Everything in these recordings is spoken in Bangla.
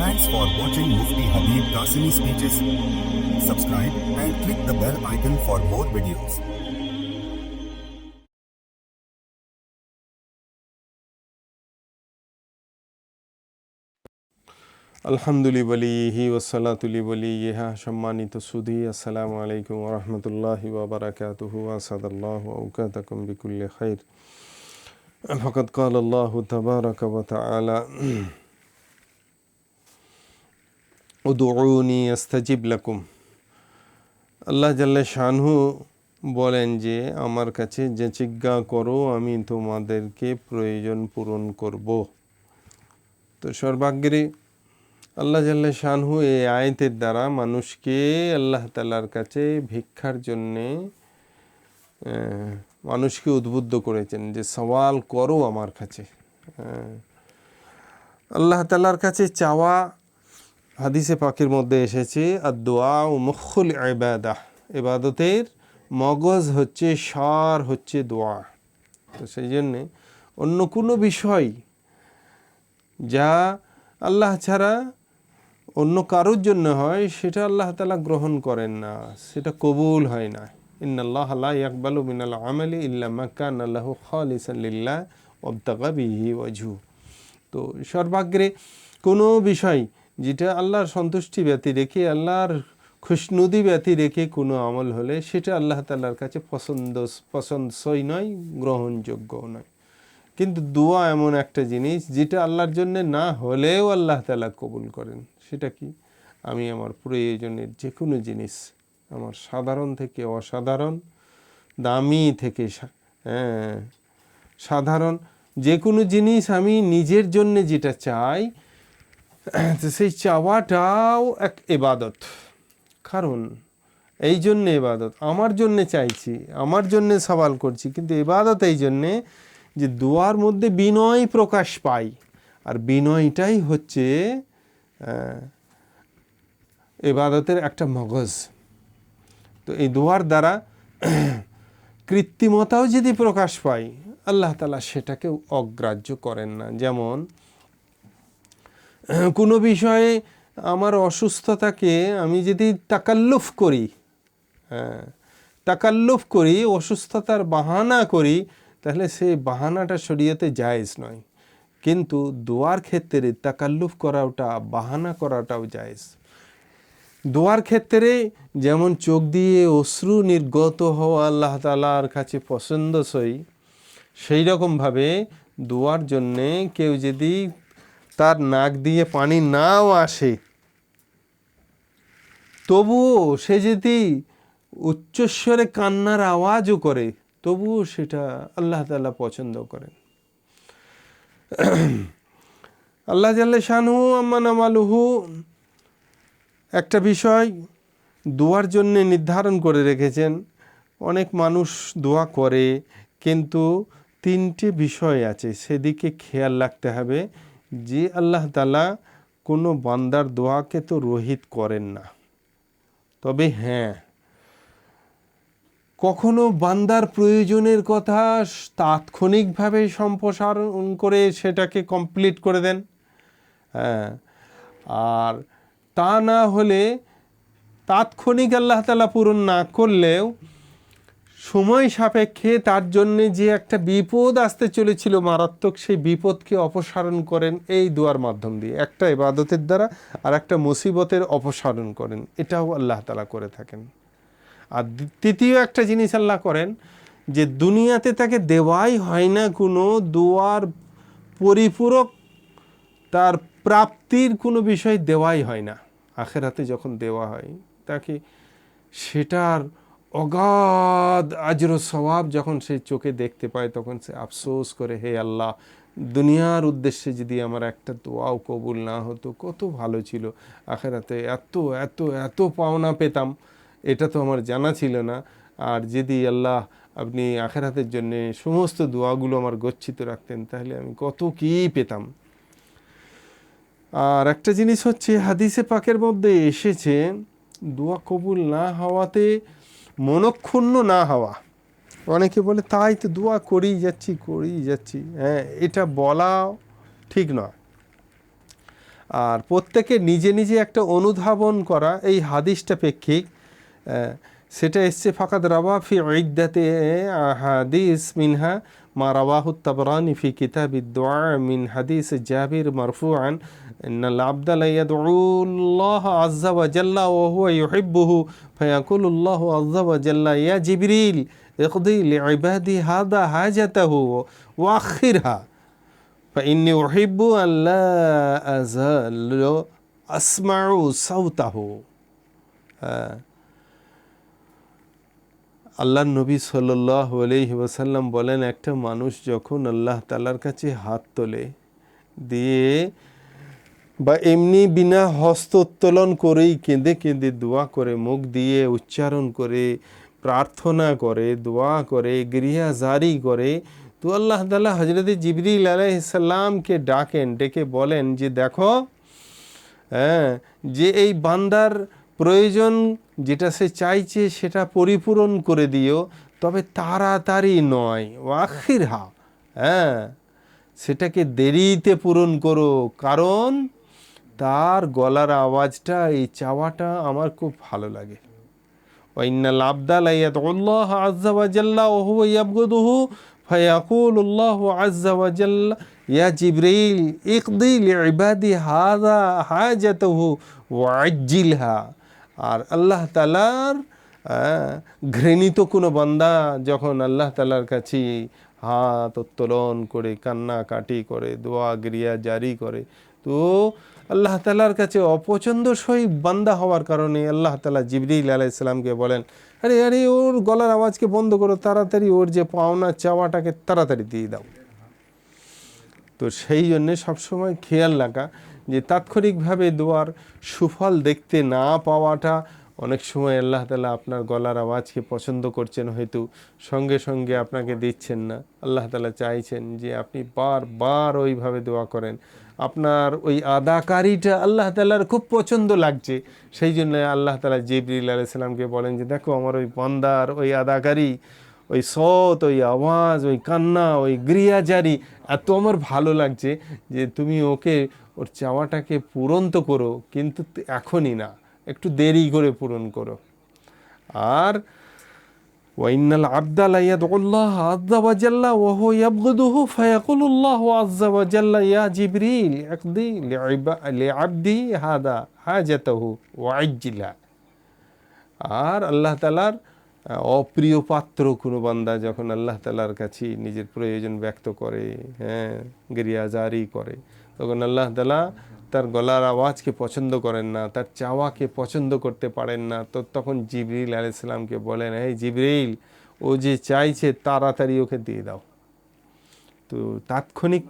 Thanks for watching Mufti Habib Qasimi speeches. Subscribe and click the bell icon for more videos. الحمد للہ وسلاۃ الولیہ شمانی تسودی السلام علیکم ورحمۃ اللہ وبرکاتہ وسد اللہ اوقاتکم بک الخیر فقط قال اللہ تبارک و تعالی উদুউনি আস্তাজিব লাকুম আল্লাহ জাল্লা শানহু বলেন যে, আমার কাছে যে জিজ্ঞা করো, আমি তোমাদেরকে প্রয়োজন পূরণ করব তো সর্বাগ্রে আল্লাহ জাল্লা শানহু এই আয়তের দ্বারা মানুষকে আল্লাহ তালার কাছে ভিক্ষার জন্যে মানুষকে উদ্বুদ্ধ করেছেন যে, সওয়াল করো আমার কাছে। আল্লাহ তালার কাছে চাওয়া হাদিসে পাকের মধ্যে এসেছে আর দোয়া ও মুখুল ইবাদাহ এবাদতের মগজ হচ্ছে, সার হচ্ছে দোয়া। তো সেই জন্যে অন্য কোনো বিষয় যা আল্লাহ ছাড়া অন্য কারোর জন্য হয়, সেটা আল্লাহ তালা গ্রহণ করেন না, সেটা কবুল হয় না। ইন্নাল্লাহ লা ইয়াকবালু মিনাল আমালি ইল্লা মাকান আল্লাহু খালিসান লিল্লাহ, ওয়াবতাগা বিহি ওয়াজহু। তো সর্বাগ্রে কোনো বিষয় যেটা আল্লাহর সন্তুষ্টি ব্যতি রেখে, আল্লাহর খুশনুদি ব্যতি রেখে কোনো আমল হলে সেটা আল্লাহ তাল্লার কাছে পছন্দ, পছন্দসই নয় গ্রহণযোগ্যও নয়। কিন্তু দোয়া এমন একটা জিনিস যেটা আল্লাহর জন্য না হলেও আল্লাহ তালা কবুল করেন। সেটা কি? আমি আমার প্রয়োজনের যে কোনো জিনিস, আমার সাধারণ থেকে অসাধারণ, দামি থেকে হ্যাঁ সাধারণ যে কোনো জিনিস আমি নিজের জন্য যেটা চাই তো সেই চাওয়াটাও এক এবাদত। কারণ এই জন্যে এবাদত। আমার জন্যে চাইছি, আমার জন্যে সওয়াল করছি, কিন্তু এবাদত এই জন্যে যে দোয়ার মধ্যে বিনয় প্রকাশ পাই। আর বিনয়টাই হচ্ছে এবাদতের একটা মগজ। তো এই দোয়ার দ্বারা কৃত্রিমতাও যদি প্রকাশ পাই, আল্লাহ তালা সেটাকেও অগ্রাহ্য করেন না। যেমন কোনো বিষয়ে আমার অসুস্থতাকে আমি যদি তাকাল্লুফ করি হ্যাঁ তাকাল্লুফ করি, অসুস্থতার বাহানা করি, তাহলে সেই বাহানাটা শরীয়তে জায়েজ নয়। কিন্তু দোয়ার ক্ষেত্রে তাকাল্লুফ করাটা বাহানা করাটাও জায়েজ। দোয়ার ক্ষেত্রে যেমন চোখ দিয়ে অশ্রু নির্গত হওয়া আল্লাহ তালার কাছে পছন্দসই সেই রকমভাবে দোয়ার জন্যে কেউ যদি তার নাক দিয়ে পানি নাও আসে। তবুও সে যদি উচ্চস্বরে কান্নার আওয়াজও করে, তবুও সেটা আল্লাহ তালা পছন্দ করেন। আল্লাহ জাল্লা শানহু আম্মান আমালুহু একটা বিষয় দোয়ার জন্য নির্ধারণ করে রেখেছেন। অনেক মানুষ দোয়া করে, কিন্তু তিনটে বিষয় আছে, সেদিকে খেয়াল রাখতে হবে। যে আল্লাহ তালা কোনো বান্দার দোয়াকে তো রোহিত করেন না। তবে হ্যাঁ কখনো বান্দার প্রয়োজনের কথা তাৎক্ষণিকভাবে সম্প্রসারণ করে সেটাকে কমপ্লিট করে দেন। হ্যাঁ আর তা না হলে তাৎক্ষণিক আল্লাহ তালা পূরণ না করলেও সময় সাপেক্ষে তার জন্যে যে একটা বিপদ আসতে চলেছিল, মারাত্মক সেই বিপদকে অপসারণ করেন এই দোয়ার মাধ্যম দিয়ে। একটা ইবাদতের দ্বারা আর একটা মুসিবতের অপসারণ করেন। এটাও আল্লাহ তালা করে থাকেন। আর তৃতীয় একটা জিনিস আল্লাহ করেন যে দুনিয়াতে তাকে দেওয়াই হয় না কোনো দোয়ার পরিপূরক, তার প্রাপ্তির কোনো বিষয় দেওয়াই হয় না। আখেরাতে যখন দেওয়া হয়, তাকে সেটার অগাধ আজর স্বভাব যখন সে চোখে দেখতে পায়, তখন সে আফসোস করে, হে আল্লাহ, দুনিয়ার উদ্দেশ্যে যদি আমার একটা দোয়াও কবুল না হতো, কত ভালো ছিল। আখেরাতে এত এত এত পাওনা পেতাম, এটা তো আমার জানা ছিল না। আর যদি আল্লাহ আপনি আখেরাতের জন্যে সমস্ত দোয়াগুলো আমার গচ্ছিত রাখতেন, তাহলে আমি কত কী পেতাম। আর একটা জিনিস হচ্ছে, হাদিসে পাকের মধ্যে এসেছে, দোয়া কবুল না হওয়াতে মনক্ষুণ্ণ না হওয়া। অনেকে বলে, তাই তো দোয়া করেই যাচ্ছি করেই যাচ্ছি। হ্যাঁ এটা বলাও ঠিক নয়। আর প্রত্যেকে নিজে নিজে একটা অনুধাবন করা, এই হাদিসটা প্রেক্ষিক সেটা এসছে ফাঁকাত রাওয়া ফি ইদ্দাতে হাদিস মিনহা ما رواه الطبراني في كتاب الدعاء من حديث جابر مرفوعا إن العبد لا يدعو الله عز وجل وهو يحبه فيقول الله عز وجل يا جبريل اقضي لعبادي هذا حاجته وأخرها فإني أحب أن لا أزال أسمع صوته آه. আল্লাহ নবী সাল্লাহ ওসাল্লাম বলেন, একটা মানুষ যখন আল্লাহ তালার কাছে হাত তোলে দিয়ে বা এমনি বিনা হস্ত উত্তোলন করেই কেঁদে কেঁদে দোয়া করে, মুখ দিয়ে উচ্চারণ করে, প্রার্থনা করে, দোয়া করে, গৃহা জারি করে, তো আল্লাহ তালা হজরত জিবরিল আলাইসাল্লামকে ডাকেন, ডেকে বলেন যে, দেখো হ্যাঁ যে এই বান্দার প্রয়োজন যেটা সে চাইছে সেটা পরিপূরণ করে দিও, তবে তাড়াতাড়ি নয়। ওয়াখির হা। হ্যাঁ সেটাকে দেরিতে পূরণ করো, কারণ তার গলার আওয়াজটা, এই চাওয়াটা আমার খুব ভালো লাগে। ওয়াইনাল আবদাল আল্লাহ আজ্জা ওয়াজাল্লা ওহু ইয়াবগুদুহু ফয়াকুল আল্লাহ আজ্জা ওয়াজাল্লা ইয়া জিব্রাইল ইকদি লিবাদি হাযা হাজাতুহু ওয়াজ্জিলহা আর আল্লাহ তালার ঘৃণিত কোনো বান্দা যখন আল্লাহ তালার কাছে হাত উত্তোলন করে কান্নাকাটি করে, দোয়া গিরিয়া জারি করে, তো আল্লাহ তালার কাছে অপছন্দসই বান্দা হওয়ার কারণে আল্লাহ তালা জিবরিল আলাইসাল্লামকে বলেন, আরে আরে, ওর গলার আওয়াজকে বন্ধ করো, তাড়াতাড়ি ওর যে পাওনা চাওয়াটাকে তাড়াতাড়ি দিয়ে দাও। তো সেই জন্যে সবসময় খেয়াল রাখা যে তাৎক্ষণিকভাবে দোয়ার সুফল দেখতে না পাওয়াটা অনেক সময় আল্লাহ তালা আপনার গলার আওয়াজকে পছন্দ করছেন, হয়তো সঙ্গে সঙ্গে আপনাকে দিচ্ছেন না। আল্লাহ তালা চাইছেন যে আপনি বারবার ওইভাবে দোয়া করেন। আপনার ওই আদাকারিটা আল্লাহ তালার খুব পছন্দ লাগছে। সেই জন্য আল্লাহ তালা জিবরিল আলাইসাল্লামকে বলেন যে, দেখো আমার ওই বান্দার ওই আদাকারি, ওই সৎ, ওই আওয়াজ, ওই কান্না, ওই গৃহাজারি এত আমার ভালো লাগছে যে তুমি ওকে ওর চাওয়াটাকে পূরণ তো করো, কিন্তু এখনই না, একটু দেরি করে পূরণ করো। আর ওয়াইনাল আবদা লাইয়াদুল্লাহ আজ্জা ওয়াজাল্লা ওহো ইয়াবগুদুহু ফায়াকুলুল্লাহ আজ্জা ওয়াজাল্লা ইয়া জিবরিল একদি লিআবদি হাদা হাজাতাহু ওয়াইজিলা আর আল্লাহ তালার অপ্রিয় পাত্র কোনো বান্দা যখন আল্লাহ তালার কাছে নিজের প্রয়োজন ব্যক্ত করে হ্যাঁ গিরিয়াজারি করে তখন আল্লাহ তালা তার গলার আওয়াজকে পছন্দ করেন না, তার চাওয়াকে পছন্দ করতে পারেন না। তো তখন জিবরিল আলাইসাল্লামকে বলেন এই জিবরিল, ও যে চাইছে তাড়াতাড়ি ওকে দিয়ে দাও। তো তাৎক্ষণিক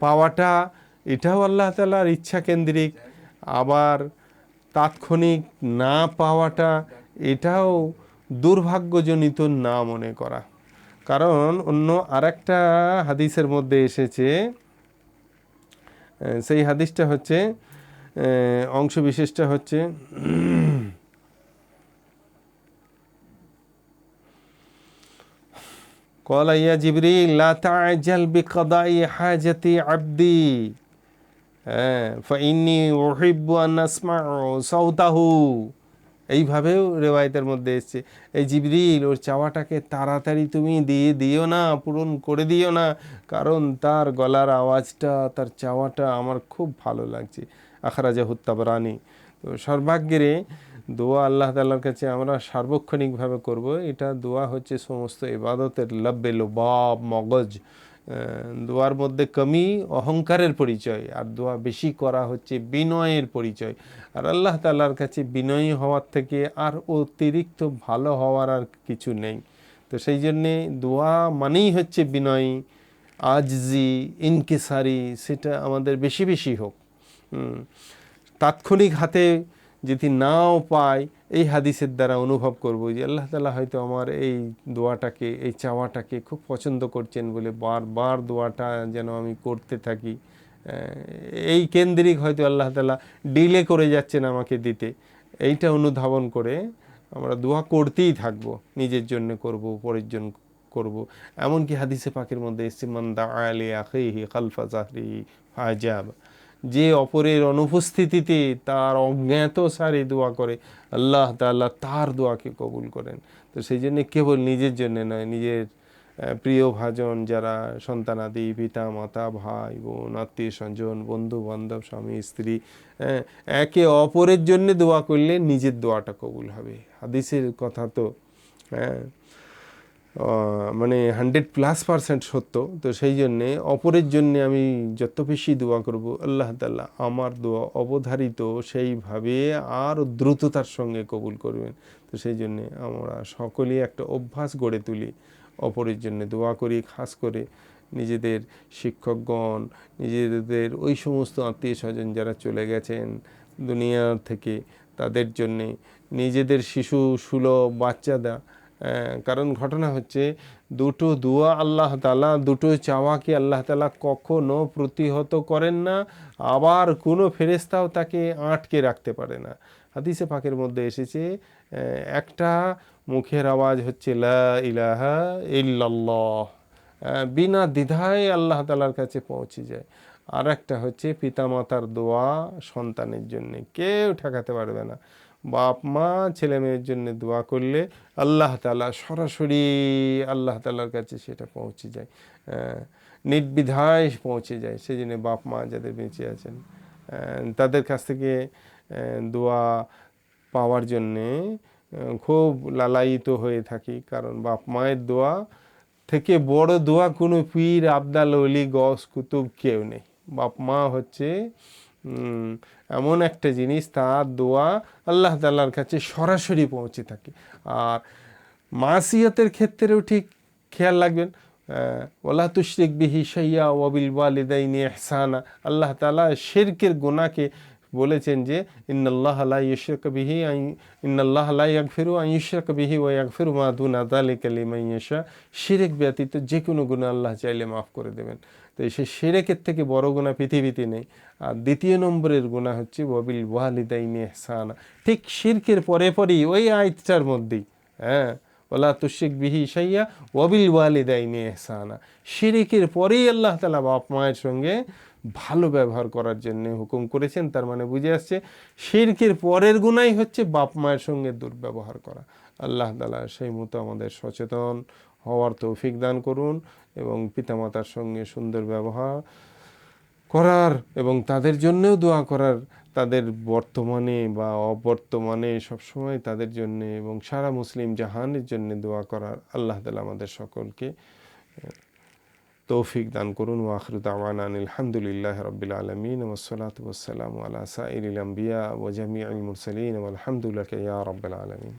পাওয়াটা, এটাও আল্লাহ তালার ইচ্ছা কেন্দ্রিক। আবার তাৎক্ষণিক না পাওয়াটা, এটাও দুর্ভাগ্যজনিত না মনে করা। কারণ অন্য আরেকটা হাদিসের মধ্যে এসেছে সেই হাদিসটা হচ্ছে অংশ বিশেষটা হচ্ছে قال يا جبريل لا تعجل بقضاء حاجة عبدي হ্যাঁ ফাইনি ওহিব্বু আন আসমাউ সাউতাহু এইভাবেও রেওয়ায়তের মধ্যে এসছে। এই জিবরিল, ওর চাওয়াটাকে তাড়াতাড়ি তুমি দিয়ে দিও না, পূরণ করে দিও না, কারণ তার গলার আওয়াজটা, তার চাওয়াটা আমার খুব ভালো লাগছে। আখরাজা হুত্তাবরানি তো সর্বাগ্যের দোয়া আল্লাহ তাল্লার কাছে আমরা সার্বক্ষণিকভাবে করব। এটা দোয়া হচ্ছে সমস্ত ইবাদতের লব্বে লোবাব মগজ। দোয়ার মধ্যে কমি, অহংকারের পরিচয়, আর দোয়া বেশি করা হচ্ছে বিনয়ের পরিচয়। আর আল্লাহ তাল্লার কাছে বিনয়ী হওয়ার থেকে আর অতিরিক্ত ভালো হওয়ার আর কিছু নেই। তো সেই জন্যে দোয়া মানেই হচ্ছে বিনয়ী, আজজি, ইনকেসারি, সেটা আমাদের বেশি বেশি হোক। তাৎক্ষণিক হাতে যদি নাও পাই, এই হাদিসের দ্বারা অনুভব করব যে আল্লাহ তালা হয়তো আমার এই দোয়াটাকে, এই চাওয়াটাকে খুব পছন্দ করছেন বলে বারবার দোয়াটা যেন আমি করতে থাকি। এই কেন্দ্রিক হয়তো আল্লাহ তালা ডিলে করে যাচ্ছেন আমাকে দিতে। এইটা অনুধাবন করে আমরা দোয়া করতেই থাকব, নিজের জন্য করব পরের জন্য করব। এমনকি হাদিসে পাকের মধ্যে এসছে মান্দা আলী আখেহি খালফা জাহরি ফাজাব। যে অপরের অনুপস্থিতিতে তার অজ্ঞাত সারে দোয়া করে আল্লাহ তাআলা তার দোয়াকে কবুল করেন। তো সেই জন্য কেবল নিজের জন্য নয় নিজের প্রিয় ভাজন যারা সন্তানাদি পিতা মাতা ভাই বোন আত্মীয় স্বজন বন্ধু বান্ধব স্বামী স্ত্রী হ্যাঁ, একে অপরের জন্য দোয়া করলে নিজের দোয়াটা কবুল হবে। হাদিসের কথা তো হ্যাঁ মানে হান্ড্রেড প্লাস পার্সেন্ট সত্য। তো সেই জন্যে, অপরের জন্যে আমি যত বেশি দোয়া করব, আল্লাহ তাল্লাহ আমার দোয়া অবধারিত সেইভাবে আর দ্রুততার সঙ্গে কবুল করবেন। তো সেই জন্যে আমরা সকলেই একটা অভ্যাস গড়ে তুলি, অপরের জন্য দোয়া করি, খাস করে নিজেদের শিক্ষকগণ, নিজেদের ওই সমস্ত আত্মীয় স্বজন যারা চলে গেছেন দুনিয়া থেকে, তাদের জন্যে নিজেদের শিশু, সুলভ, বাচ্চাদা কারণ ঘটনা হচ্ছে দুটো দোয়া আল্লাহ তালা দুটো চাওয়াকে আল্লাহ তালা কখনো প্রতিহত করেন না, আবার কোনো ফেরেস্তাও তাকে আটকে রাখতে পারে না। হাদিসে পাকের মধ্যে এসেছে একটা মুখের আওয়াজ হচ্ছে, লা ইল্লাল্লাহ বিনা দ্বিধায় আল্লাহ তালার কাছে পৌঁছে যায়। আর একটা হচ্ছে, পিতামাতার দোয়া সন্তানের জন্য কেউ ঠেকাতে পারবে না। বাপ, মা, ছেলে মেয়ের জন্য দোয়া করলে আল্লাহ তালা সরাসরি আল্লাহ তালার কাছে সেটা পৌঁছে যায় নির্বিধায় পৌঁছে যায়। সেই জন্য বাপ, মা যাদের বেঁচে আছেন তাদের কাছ থেকে দোয়া পাওয়ার জন্যে খুব লালায়িত হয়ে থাকি। কারণ বাপ, মায়ের দোয়া থেকে বড় দোয়া কোনো পীর, আবদাল অলি গস কুতুব কেউ নেই। বাপ, মা হচ্ছে এমন একটা জিনিস তার দোয়া আল্লাহ তাল্লার কাছে সরাসরি পৌঁছে থাকে। আর মাসিয়তের ক্ষেত্রেও ঠিক খেয়াল রাখবেন ওলা তুশরিক বিহি সাইয়া ওয়াবিল ওয়ালিদাইনি ইহসানা। আল্লাহ তাআলা শিরকের গোনাকে বলেছেন যে, ইন্নাল্লাহ লা ইউশরিক বিহি আই- ইন্নাল্লাহ লা ইয়াগফিরু আন ইউশরাক বিহি ওয়া ইয়াগফিরু মা দুনা যালিকা লিমান ইয়াশা। শিরক ব্যতীত যে কোনো গুনাহ আল্লাহ চাইলে মাফ করে দেবেন। তো সে শিরকের থেকে বড় গুনাহ পৃথিবীতে নেই। আর দ্বিতীয় নম্বরের গুনাহ হচ্ছে ওয়াবিল ওয়ালিদাইনি ইহসানা। ঠিক শিরকের পরে পরেই ওই আয়াতটার মধ্যেই হ্যাঁ ওলা তুশিক বিহি সাইয়া ওয়াবিল ওয়ালিদাইনি ইহসানা। শিরিকের পরেই আল্লাহ তালা বাপ মায়ের সঙ্গে ভালো ব্যবহার করার জন্য হুকুম করেছেন। তার মানে বুঝে আসছে শিরকের পরের গুণাই হচ্ছে বাপ মায়ের সঙ্গে দুর্ব্যবহার করা। আল্লাহ তালা সেই মতো আমাদের সচেতন হওয়ার তৌফিক দান করুন। এবং পিতামাতার সঙ্গে সুন্দর ব্যবহার করার এবং তাদের জন্যেও দোয়া করার তাদের বর্তমানে বা অবর্তমানে সবসময় তাদের জন্য এবং সারা মুসলিম জাহানের জন্য দোয়া করার আল্লাহ তালা আমাদের সকলকে তৌফিক দান করুন। ওয়াখরু দাওয়ান আলহামদুলিল্লাহ রবিল আলমিন। ওসলাত ওসালাম আলা সাইল আম্বিয়া ও জামি আল মুরসলিন। আলহামদুলিল্লাহ ইয়া রব্বাল আলমিন।